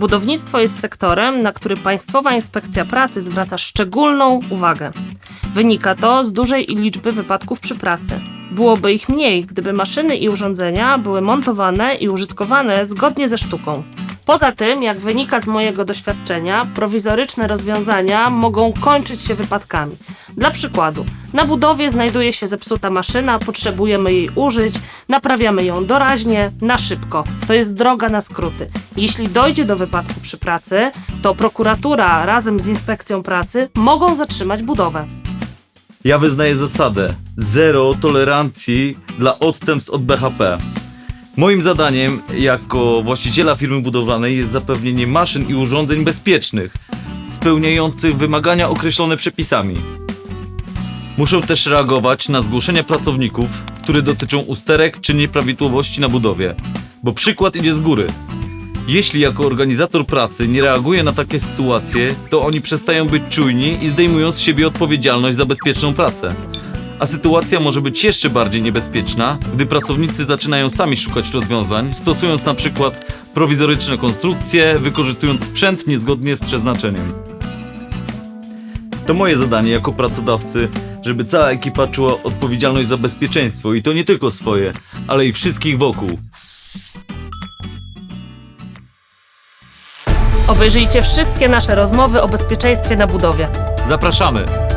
Budownictwo jest sektorem, na który Państwowa Inspekcja Pracy zwraca szczególną uwagę. Wynika to z dużej liczby wypadków przy pracy. Byłoby ich mniej, gdyby maszyny i urządzenia były montowane i użytkowane zgodnie ze sztuką. Poza tym, jak wynika z mojego doświadczenia, prowizoryczne rozwiązania mogą kończyć się wypadkami. Dla przykładu, na budowie znajduje się zepsuta maszyna, potrzebujemy jej użyć, naprawiamy ją doraźnie, na szybko. To jest droga na skróty. Jeśli dojdzie do wypadku przy pracy, to prokuratura razem z inspekcją pracy mogą zatrzymać budowę. Ja wyznaję zasadę zero tolerancji dla odstępstw od BHP. Moim zadaniem jako właściciela firmy budowlanej jest zapewnienie maszyn i urządzeń bezpiecznych, spełniających wymagania określone przepisami. Muszę też reagować na zgłoszenia pracowników, które dotyczą usterek czy nieprawidłowości na budowie, bo przykład idzie z góry. Jeśli jako organizator pracy nie reaguję na takie sytuacje, to oni przestają być czujni i zdejmują z siebie odpowiedzialność za bezpieczną pracę. A sytuacja może być jeszcze bardziej niebezpieczna, gdy pracownicy zaczynają sami szukać rozwiązań, stosując na przykład prowizoryczne konstrukcje, wykorzystując sprzęt niezgodnie z przeznaczeniem. To moje zadanie jako pracodawcy, żeby cała ekipa czuła odpowiedzialność za bezpieczeństwo i to nie tylko swoje, ale i wszystkich wokół. Obejrzyjcie wszystkie nasze rozmowy o bezpieczeństwie na budowie. Zapraszamy!